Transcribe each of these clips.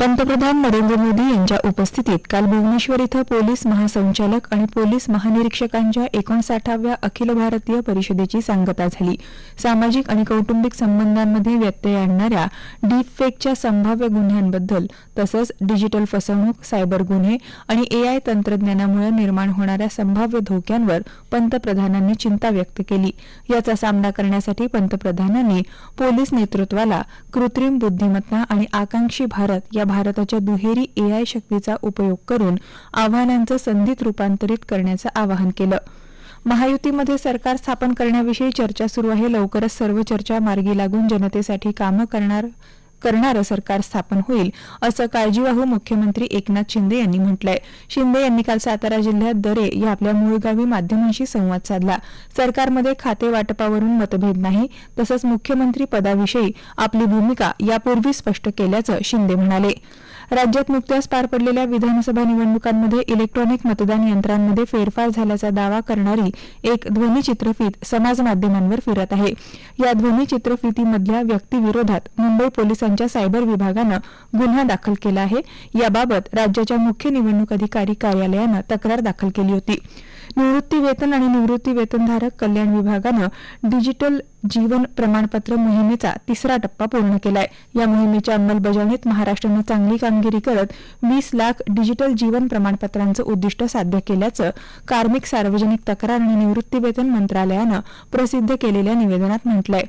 पंतप्रधान नरेंद्र मोदी यांच्या उपस्थितीत काल भुवनेश्वर इथं पोलीस महासंचालक आणि पोलीस महानिरीक्षकांच्या एकोणसाठाव्या अखिल भारतीय परिषदेची सांगता झाली. सामाजिक आणि कौटुंबिक संबंधांमध्ये व्यत्यय आणणाऱ्या डीपफेकच्या संभाव्य गुन्ह्यांबद्दल तसंच डिजिटल फसवणूक सायबर गुन्हे आणि एआय तंत्रज्ञानामुळे निर्माण होणाऱ्या संभाव्य धोक्यांवर पंतप्रधानांनी चिंता व्यक्त केली. याचा सामना करण्यासाठी पंतप्रधानांनी पोलीस नेतृत्वाला कृत्रिम बुद्धिमत्ता आणि आकांक्षी भारत या भारताच्या दुहेरी एआय शक्तीचा उपयोग करून आव्हानांचं संधीत रूपांतरित करण्याचं आवाहन केलं. महायुतीमध्ये सरकार स्थापन करण्याविषयी चर्चा सुरू आहे. लवकरच सर्व चर्चा मार्गी लागून जनतेसाठी कामं करणार करणारं सरकार स्थापन होईल असं काळजीवाहू मुख्यमंत्री एकनाथ शिंदे यांनी म्हटलंय. शिंदे यांनी काल सातारा जिल्ह्यात दरे या आपल्या मूळ गावी माध्यमांशी संवाद साधला. सरकारमध्ये खाते वाटपावरून मतभेद नाही तसंच मुख्यमंत्री पदाविषयी आपली भूमिका यापूर्वी स्पष्ट केल्याचं शिंदे म्हणाले. राज्यात नुकत्याच पार पडलेल्या विधानसभा निवडणुकांमध्ये इलेक्ट्रॉनिक मतदान यंत्रांमध्ये फेरफार झाल्याचा दावा करणारी एक ध्वनिचित्रफीत समाजमाध्यमांवर फिरत आहे. या ध्वनिचित्रफितीमधल्या व्यक्तीविरोधात मुंबई पोलिसांच्या सायबर विभागानं गुन्हा दाखल केला आहे. याबाबत राज्याच्या मुख्य निवडणूक अधिकारी कार्यालयानं तक्रार दाखल केली होती. निवृत्ती वेतन आणि निवृत्ती वेतनधारक कल्याण विभागानं डिजिटल जीवन प्रमाणपत्र मोहिमेचा तिसरा टप्पा पूर्ण केलाय. या मोहिमेच्या अंमलबजावणीत महाराष्ट्रानं चांगली कामगिरी करत वीस लाख डिजिटल जीवन प्रमाणपत्रांचं उद्दिष्ट साध्य केल्याचं कार्मिक सार्वजनिक तक्रार आणि निवृत्ती वेतन मंत्रालयानं प्रसिद्ध केलेल्या निवेदनात म्हटलंय.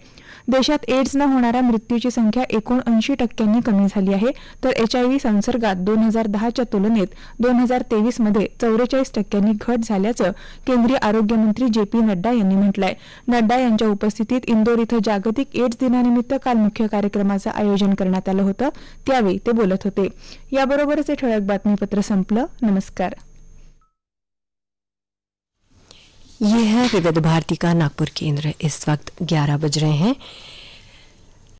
देशात एड्सनं होणाऱ्या मृत्यूची संख्या एकोणऐंशी टक्क्यांनी कमी झाली आहे. तर एचआयव्ही संसर्गात दोन हजार दहाच्या तुलनेत दोन हजार तेवीसमध्ये चौवेचाळीस टक्क्यांनी घट झाल्याचं केंद्रीय आरोग्यमंत्री जे पी नड्डा यांनी म्हटलंय. नड्डा यांच्या उपस्थितीत इंदोर इथं जागतिक एड्स दिनानिमित्त काल मुख्य कार्यक्रमाचं आयोजन करण्यात आलं होतं. त्यावेळी ते बोलत होते. याबरोबरच हे ठळक बातमीपत्र संपलं. नमस्कार. ये है विविध भारती का नागपुर केंद्र। इस वक्त 11 बज रहे हैं।